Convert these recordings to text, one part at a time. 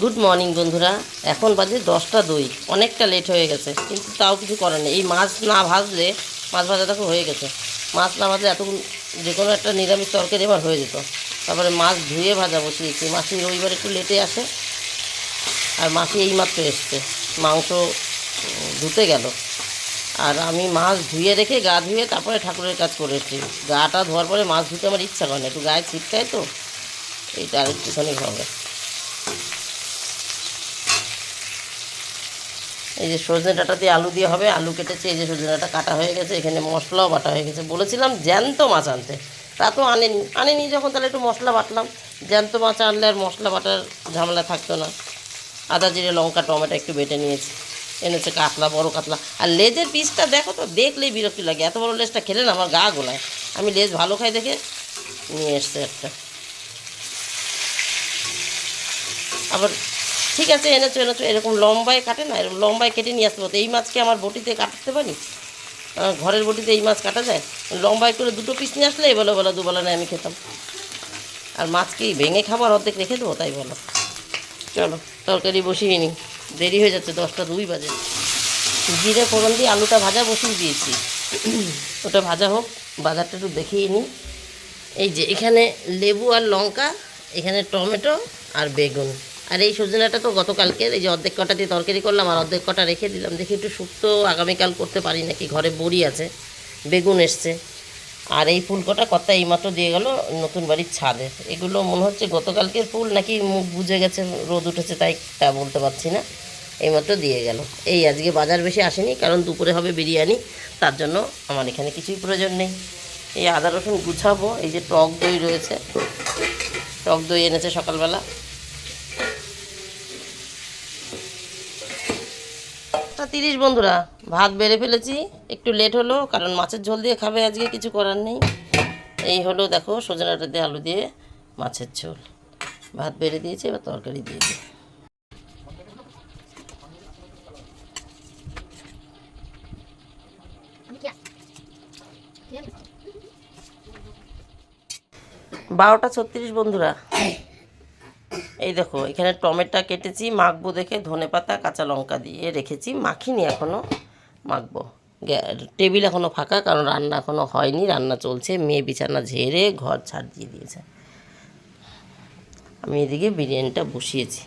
Good morning বন্ধুরা। এখন বাজে দশটা দুই। অনেকটা লেট হয়ে গেছে, কিন্তু তাও কিছু করার নেই। এই মাছ না ভাজলে, মাছ ভাজা দেখো হয়ে গেছে। মাছ না ভাজলে এতক্ষণ যে কোনো একটা নিরামিষ তরকারি আমার হয়ে যেত। তারপরে মাছ ধুয়ে ভাজা বসিয়েছি। মাছি রবিবার একটু লেটে আসে। আর মাছি এইমাত্র এসছে। মাংস ধুতে গেল। আর আমি মাছ ধুয়ে রেখে গা ধুয়ে তারপরে ঠাকুরের কাজ করে এসেছি। গাটা ধোয়ার পরে মাছ ধুতে আমার ইচ্ছা করে না। একটু গায়ে ছিটকায় তো, এইটা আর একটুখানি হবে। এই যে সজনে ডাঁটা দিয়ে আলু দিয়ে হবে, আলু কেটেছে, এই যে সজনে ডাঁটা কাটা হয়ে গেছে, এখানে মশলাও বাটা হয়ে গেছে। বলেছিলাম জ্যান্ত মাছ আনতে তা তো আনেনি। আনেনি যখন তাহলে একটু মশলা বাটলাম। জ্যান্ত মাছ আনলে আর মশলা বাটার ঝামেলা থাকতো না। আদা, জিরে, লঙ্কা, টমেটো একটু বেটে নিয়েছি। এনেছে কাতলা, বড় কাতলা। আর লেজের পিসটা দেখো তো, দেখলেই বিরক্তি লাগে। এত বড় লেজটা খেলে না আমার গা গোলায়। আমি লেজ ভালো খাই দেখে নিয়ে এসছে একটা। আবার ঠিক আছে এনেছো এনেছো এরকম লম্বায় কাটে না, এরকম লম্বায় কেটে নিয়ে আসতে পারতো এই মাছকে আমার বটিতে কাটতে পারি? ঘরের বটিতে এই মাছ কাটা যায়? লম্বায় করে দুটো পিস নিয়ে আসলে এবেলা বেলা দুবেলা নেয় আমি খেতাম। আর মাছ কি ভেঙে খাবার অর্ধেক রেখে দেবো, তাই বলো। চলো, তরকারি বসিয়ে নিই। দেরি হয়ে যাচ্ছে, দশটা দুই বাজে। জিরে ফোড়ন দিয়ে আলুটা ভাজা বসিয়ে দিয়েছি। ওটা ভাজা হোক, বাজারটা একটু দেখিয়ে নিই। এই যে, এখানে লেবু আর লঙ্কা, এখানে টমেটো আর বেগুন। আর এই সজনাটা তো গতকালকে, এই যে অর্ধেক কটা দিয়ে তরকারি করলাম আর অর্ধেক কটা রেখে দিলাম। দেখি একটু শুক্তো আগামীকাল করতে পারি নাকি, ঘরে বড়ি আছে, বেগুন এসছে। আর এই ফুল কটা কর্তা এইমাত্র দিয়ে গেল নতুন বাড়ির ছাদে। এগুলো মনে হচ্ছে গতকালকের ফুল নাকি মুখ বুঝে গেছে, রোদ উঠেছে তাই তা বলতে পারছি না। এইমাত্র দিয়ে গেল। এই আজকে বাজার বেশি আসেনি, কারণ দুপুরে হবে বিরিয়ানি, তার জন্য আমার এখানে কিছুই প্রয়োজন নেই। এই আদা রসুন গুছাবো, এই যে টক দই রয়েছে, টক দই এনেছে সকালবেলা। তা তিরিশ বন্ধুরা। ভাত বেড়ে ফেলেছি, একটু লেট হলো, কারণ মাছের ঝোল দিয়ে খাবে আজকে, কিছু করার নেই। এই হলো দেখো সজনাটা দিয়ে আলু দিয়ে মাছের ঝোল। ভাত বেড়ে দিয়েছি, এবার তরকারি দিয়ে দিই। বারোটা ছত্রিশ বন্ধুরা। এই দেখো, এখানে টমেটো কেটেছি, মাখবো দেখে, ধনে পাতা, কাঁচা লঙ্কা দিয়ে রেখেছি, মাখিনি এখনও মাখবো। টেবিল এখনও ফাঁকা, কারণ রান্না এখনও হয়নি, রান্না চলছে, মেয়ে বিছানা ঝেড়ে ঘর ছাড় দিয়ে দিয়েছে। আমি এদিকে বিরিয়ানিটা বসিয়েছি।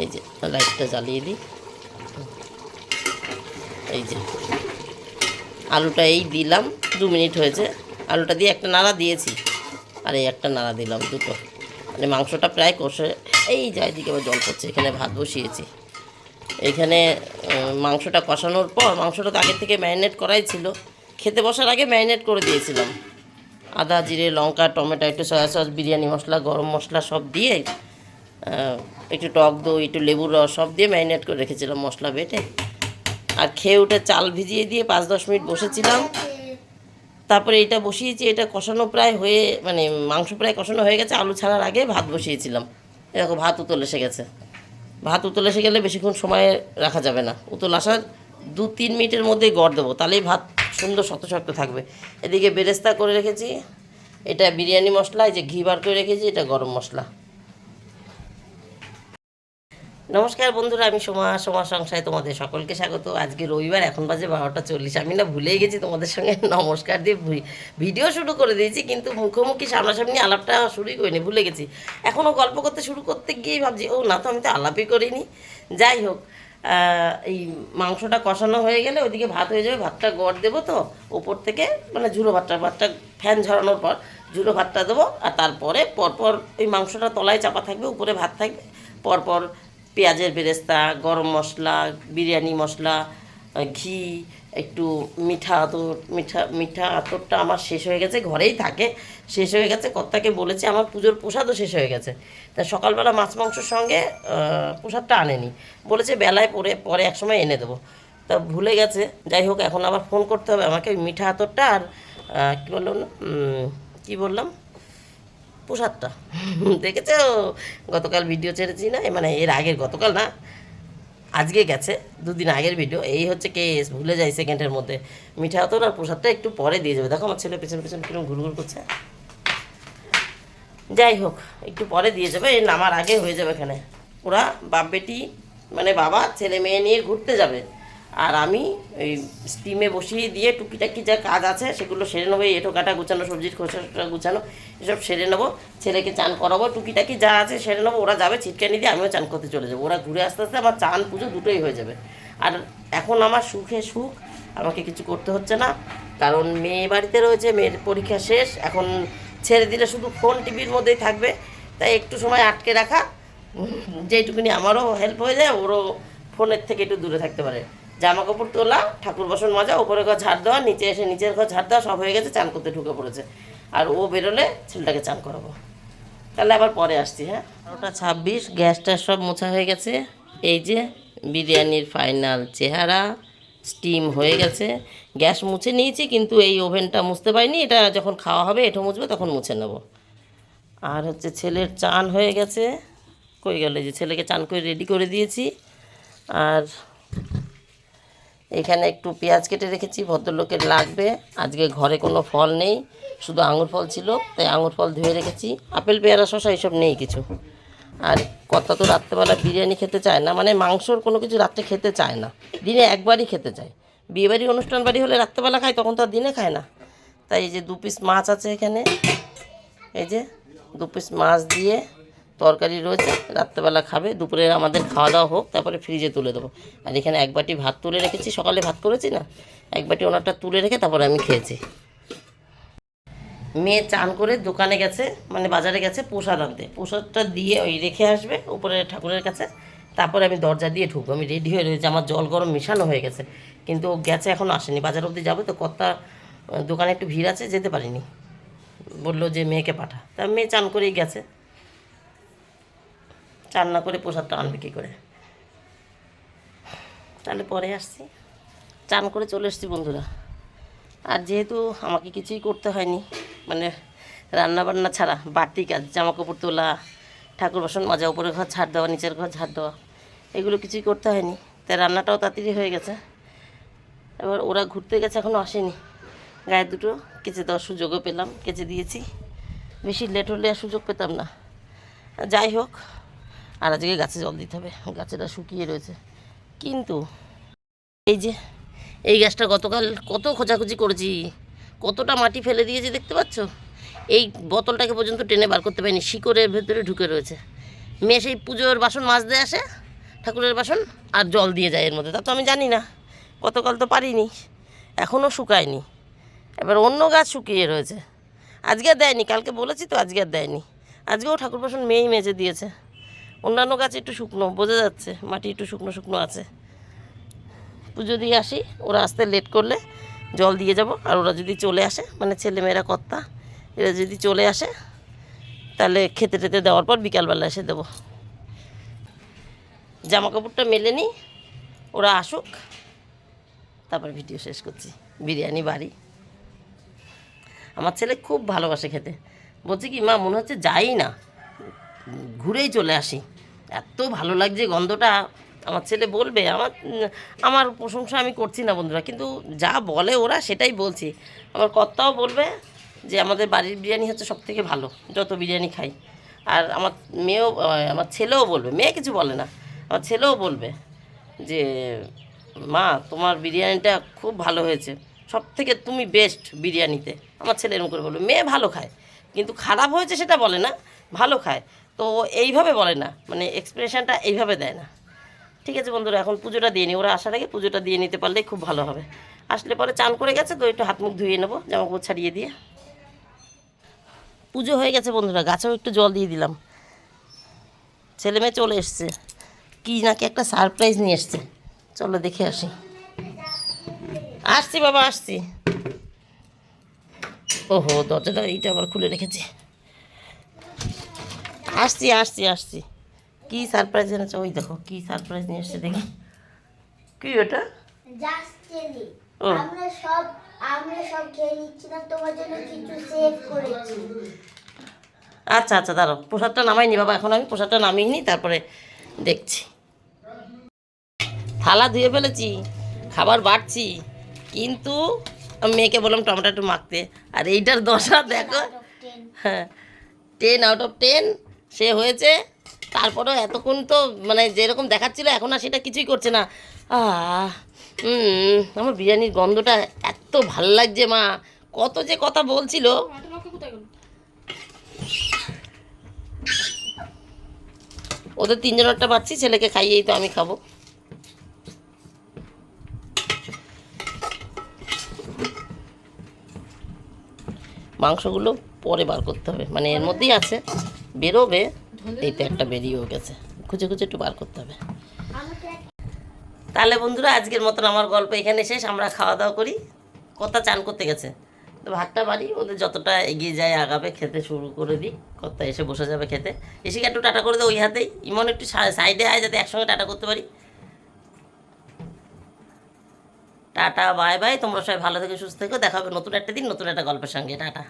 এই যে, লাইটটা জ্বালিয়ে দিই। এই যে, আলুটা এই দিলাম, দু মিনিট হয়েছে। আলুটা দিয়ে একটা নাড়া দিয়েছি। আর এই একটা নাড়া দিলাম দুটো। মানে মাংসটা প্রায় কষে এই যা এদিকে আবার জল পড়ছে এখানে ভাত বসিয়েছি। এইখানে উম, মাংসটা কষানোর পর মাংসটা তো আগের থেকে ম্যারিনেট করাই ছিল। খেতে বসার আগে ম্যারিনেট করে দিয়েছিলাম। আদা জিরে লঙ্কা টমেটো একটু সয়া সস বিরিয়ানি মশলা গরম মশলা সব দিয়ে একটু টক দই একটু লেবুর রস সব দিয়ে ম্যারিনেট করে রেখেছিলাম মশলা বেটে। আর খেয়ে উঠে চাল ভিজিয়ে দিয়ে পাঁচ দশ মিনিট বসেছিলাম। তারপরে এটা বসিয়েছি, এটা কষানো প্রায় হয়ে মানে মাংস প্রায় কষানো হয়ে গেছে, আলু ছাড়ার আগে ভাত বসিয়েছিলাম। এরকম ভাত উতল এসে গেছে। ভাত উতল এসে গেলে বেশিক্ষণ সময় রাখা যাবে না। উতল আসার দু তিন মিনিটের মধ্যেই গড় দেবো। তাহলেই ভাত সুন্দর শক্ত শক্ত থাকবে। এদিকে বেরেস্তা করে রেখেছি। এটা বিরিয়ানি মশলা, এই যে ঘি বার করে রেখেছি, এটা গরম মশলা। নমস্কার বন্ধুরা, আমি সোমা সোমা সংসারে তোমাদের সকলকে স্বাগত। আজকে রবিবার, এখন বাজে বারোটা চল্লিশ। আমি না ভুলেই গেছি তোমাদের সঙ্গে নমস্কার দিয়ে ভিডিও শুরু করে দিয়েছি, কিন্তু মুখোমুখি সামনাসামনি আলাপটা শুরুই করিনি, ভুলে গেছি। এখনও গল্প করতে শুরু করতে গিয়েই ভাবছি, ও না তো আমি তো আলাপই করিনি। যাই হোক এই মাংসটা কষানো হয়ে গেলে ওইদিকে ভাত হয়ে যাবে, ভাতটা গড় দেবো তো, ওপর থেকে মানে ঝুড়ো ভাতটা ভাতটা ফ্যান ঝরানোর পর ঝুড়ো ভাতটা দেবো, আর তারপরে পরপর ওই মাংসটা তলায় চাপা থাকবে, উপরে ভাত থাকবে, পরপর পেঁয়াজের বেরেস্তা, গরম মশলা, বিরিয়ানি মশলা ঘি, একটু মিঠা আতর, মিঠা মিঠা আতরটা আমার শেষ হয়ে গেছে, ঘরেই থাকে, শেষ হয়ে গেছে, কর্তাকে বলেছে আমার পুজোর প্রসাদও শেষ হয়ে গেছে। তা সকালবেলা মাছ মাংসর সঙ্গে প্রসাদটা আনেনি। বলেছে বেলায় পরে পরে একসময় এনে দেবো। তা ভুলে গেছে, যাই হোক, এখন আবার ফোন করতে হবে আমাকে মিঠা আতরটা আর কী বললাম কী বললাম? প্রসাদটা দেখেছ? গতকাল ভিডিও ছেড়েছি না? মানে এর আগের গতকাল না? আজকে গেছে, দুদিন আগের ভিডিও এই হচ্ছে কেস ভুলে যাই সেকেন্ডের মধ্যে। মিঠা হতো আর প্রসাদটা একটু পরে দিয়ে যাবে। দেখো আমার ছেলে পেছন পেছনে কীরকম ঘুরঘুর করছে। যাই হোক, একটু পরে দিয়ে যাবে। নামার আগে হয়ে যাবে এখানে। ওরা বাপ বেটি মানে বাবা ছেলে মেয়ে নিয়ে ঘুরতে যাবে। আর আমি ওই স্টিমে বসিয়ে দিয়ে টুকিটাকি যা কাজ আছে সেগুলো সেরে নেব এঁটো কাটা গুছানো সবজির খোসা গুছানো এসব সেরে নেব ছেলেকে চান করাবো টুকিটাকি যা আছে সেরে নেব ওরা যাবে ছিটকানি দিয়ে আমিও চান করতে চলে যাব। ওরা ঘুরে আস্তে আস্তে আমার চান পুজো দুটোই হয়ে যাবে। আর এখন আমার সুখে সুখ আমাকে কিছু করতে হচ্ছে না কারণ মেয়ে বাড়িতে রয়েছে মেয়ের পরীক্ষা শেষ এখন ছেড়ে দিলে শুধু ফোন টিভির মধ্যেই থাকবে তাই একটু সময় আটকে রাখা উম, যেইটুকুনি আমারও হেল্প হয়ে যায় ওরও ফোনের থেকে একটু দূরে থাকতে পারে। জামা কাপড় তোলা, ঠাকুর বাসন মাজা, ওপরে ঘর ঝাড় দেওয়া, নিচে এসে নিচের ঘর ঝাড় দেওয়া, সব হয়ে গেছে, চান করতে ঢুকে পড়েছে। আর ও বেরোলে ছেলেটাকে চান করাবো। তাহলে আবার পরে আসছি হ্যাঁ? বারোটা ছাব্বিশ গ্যাসটা সব মোছা হয়ে গেছে। এই যে বিরিয়ানির ফাইনাল চেহারা স্টিম হয়ে গেছে। গ্যাস মুছে নিয়েছি, কিন্তু এই ওভেনটা মুছতে পারিনি। এটা যখন খাওয়া হবে এটা মুছবে, তখন মুছে নেব। আর হচ্ছে ছেলের চান হয়ে গেছে। কই গেল যে ছেলেকে চান করে রেডি করে দিয়েছি। আর এখানে একটু পেঁয়াজ কেটে রেখেছি, ভদ্রলোকের লাগবে। আজকে ঘরে কোনো ফল নেই, শুধু আঙুর ফল ছিল, তাই আঙুর ফল ধুয়ে রেখেছি। আপেল, পেয়ারা শশা এইসব নেই কিছু। আর কত তো রাত্রেবেলা বিরিয়ানি খেতে চায় না মানে মাংসর কোনো কিছু রাত্রে খেতে চায় না। দিনে একবারই খেতে চায়। বিয়েবাড়ি অনুষ্ঠান বাড়ি হলে রাত্রেবেলা খায়, তখন তো আর দিনে খায় না। তাই এই যে দু পিস মাছ আছে এখানে, এই যে দু পিস মাছ দিয়ে তরকারি রয়েছে, রাত্রেবেলা খাবে, দুপুরে আমাদের খাওয়া দাওয়া হোক, তারপরে ফ্রিজে তুলে দেবো। আর এখানে এক বাটি ভাত তুলে রেখেছি, সকালে ভাত করেছি না? এক বাটি ওনারটা তুলে রেখে তারপরে আমি খেয়েছি। মেয়ে চান করে দোকানে গেছে মানে বাজারে গেছে প্রসাদ আনতে। প্রসাদটা দিয়ে ওই রেখে আসবে উপরে ঠাকুরের কাছে। তারপরে আমি দরজা দিয়ে ঢুকবো। আমি রেডি হয়ে রয়েছি, আমার জল গরম মেশানো হয়ে গেছে। কিন্তু ও গেছে, এখন আসেনি। বাজার অবধি যাবে তো, কর্তা, দোকানে একটু ভিড় আছে, যেতে পারিনি। বলল যে, মেয়েকে পাঠা। তা মেয়ে চান করেই গেছে। চান না করে প্রসাদটা আনবে কী করে। তাহলে পরে আসছি। চান করে চলে এসছি বন্ধুরা। আর যেহেতু আমাকে কিছুই করতে হয়নি মানে রান্না বান্না ছাড়া বাড়তি কাজ জামা কাপড় তোলা, ঠাকুর বাসন, মাজা উপরে ঘর ঝাড় দেওয়া, নিচের ঘর ঝাড় দেওয়া, এগুলো কিছুই করতে হয়নি। তাই রান্নাটাও তাড়াতাড়ি হয়ে গেছে। এবার ওরা ঘুরতে গেছে এখনও আসেনি। গায়ে দুটো কেচে দেওয়ার সুযোগও পেলাম, কেচে দিয়েছি। বেশি লেট হলে আর সুযোগ পেতাম না। যাই হোক আর আজকে গাছে জল দিতে হবে। গাছেটা শুকিয়ে রয়েছে। কিন্তু এই যে, এই গাছটা গতকাল কত খোঁজাখুঁজি করেছি। কতটা মাটি ফেলে দিয়েছি দেখতে পাচ্ছ? এই বোতলটাকে পর্যন্ত টেনে বার করতে পারিনি, শিকড়ের ভেতরে ঢুকে রয়েছে। মেয়ে সেই পুজোর বাসন দিয়ে আসে, ঠাকুরের বাসন, আর জল দিয়ে যায় এর মধ্যে। তা তো আমি জানি না, গতকাল তো পারিনি এখনও শুকায়নি। এবার অন্য গাছ শুকিয়ে রয়েছে। আজকে আর দেয়নি, কালকে বলেছি তো আজকে আর দেয়নি। আজকেও ঠাকুর বাসন মেয়েই মেজে দিয়েছে। অন্যান্য গাছ একটু শুকনো, বোঝা যাচ্ছে, মাটি একটু শুকনো শুকনো আছে। পুজো দিয়ে আসি, ওরা আসতে লেট করলে জল দিয়ে যাব, আর ওরা যদি চলে আসে মানে ছেলেমেয়েরা, কর্তা, এরা যদি চলে আসে, তাহলে খেতে টেতে দেওয়ার পর বিকালবেলা এসে দেবো। জামা কাপড়টা মেলে নিই, ওরা আসুক, তারপর ভিডিও শেষ করছি। বিরিয়ানি বাড়ি। আমার ছেলে খুব ভালোবাসে খেতে। বলছে কি, মা, মনে হচ্ছে যাই না, ঘুরেই চলে আসি। এত ভালো লাগছে গন্ধটা। আমার ছেলে বলবে, আমার আমার প্রশংসা আমি করছি না বন্ধুরা। কিন্তু যা বলে ওরা সেটাই বলছি। আমার কর্তাও বলবে যে, আমাদের বাড়ির বিরিয়ানি হচ্ছে সব থেকে ভালো, যত বিরিয়ানি খাই। আর আমার মেয়েও আমার ছেলেও বলবে, মেয়ে কিছু বলে না, আমার ছেলেও বলবে যে, মা, তোমার বিরিয়ানিটা খুব ভালো হয়েছে সব থেকে তুমি বেস্ট বিরিয়ানিতে। আমার ছেলে এরকম করে বলবে, মেয়ে ভালো খায়, কিন্তু খারাপ হয়েছে সেটা বলে না, ভালো খায়। তো এইভাবে বলে না মানে এক্সপ্রেশনটা এইভাবে দেয় না। ঠিক আছে বন্ধুরা, এখন পুজোটা দিয়ে নিই ওরা আসার আগে পুজোটা দিয়ে নিতে পারলেই খুব ভালো হবে। আসলে পরে চান করে গেছে, তো একটু হাত মুখ ধুয়ে নেব জামা কাপড় ছাড়িয়ে দিয়ে। পুজো হয়ে গেছে বন্ধুরা, গাছেও একটু জল দিয়ে দিলাম। ছেলে মেয়ে চলে এসছে, কি নাকি একটা সারপ্রাইজ নিয়ে এসছে। চলো দেখে আসি। আসছি বাবা, আসছি। ওহো, দরজাটা এইটা আবার খুলে রেখেছি। আসছি আসছি আসছি। কি সারপ্রাইজ এনেছে? ওই দেখো কি সারপ্রাইজ নিয়ে এসছে দেখি। কি ওটা? ও। আমরা সব আমরা সব খেয়ে নিচ্ছিলাম তোমার জন্য কিছু সেভ করেছি। আচ্ছা আচ্ছা দাঁড়াও প্রসাদটা নামাইনি বাবা এখন আমি প্রসাদটা নামিয়ে নিই তারপরে দেখছি। থালা ধুয়ে ফেলেছি খাবার বাড়ছি কিন্তু আমি মেয়েকে বললাম টমেটো একটু মাখতে। আর এইটার দশা দেখো হ্যাঁ টেন আউট অফ টেন সে হয়েছে। তারপরেও এতক্ষণ তো মানে যেরকম দেখাচ্ছিল, এখন আর সেটা কিছুই করছে না। আহ আমার বিরিয়ানির গন্ধটা এত ভালো লাগছে মা। কত যে কথা বলছিল। ওদের তিনজনেরটা পাচ্ছি, ছেলেকে খাইয়েই তো আমি খাব। মাংসগুলো পরে বার করতে হবে। মানে এর মধ্যেই আছে। বেরোবে, এই তো একটা বেরিয়েও গেছে। খুঁজে খুঁজে একটু বার করতে হবে। তাহলে বন্ধুরা, আজকের মতন আমার গল্প এখানে শেষ। আমরা খাওয়া দাওয়া করি। কর্তা চান করতে গেছে। তো ভাতটা বাড়ি, ওদের যতটা এগিয়ে যায়, আগাবে, খেতে শুরু করে দিই। কর্তা এসে বসে যাবে খেতে। এসে একটু টাটা করে দে ওই হাতেই। ইমন একটু সাইডে আয় যাতে একসঙ্গে টাটা করতে পারি। Tata, bye bye. তোমরা সবাই ভালো থেকে, সুস্থ থেকো। দেখা হবে নতুন একটা দিন, নতুন একটা গল্পের সঙ্গে। টাটা।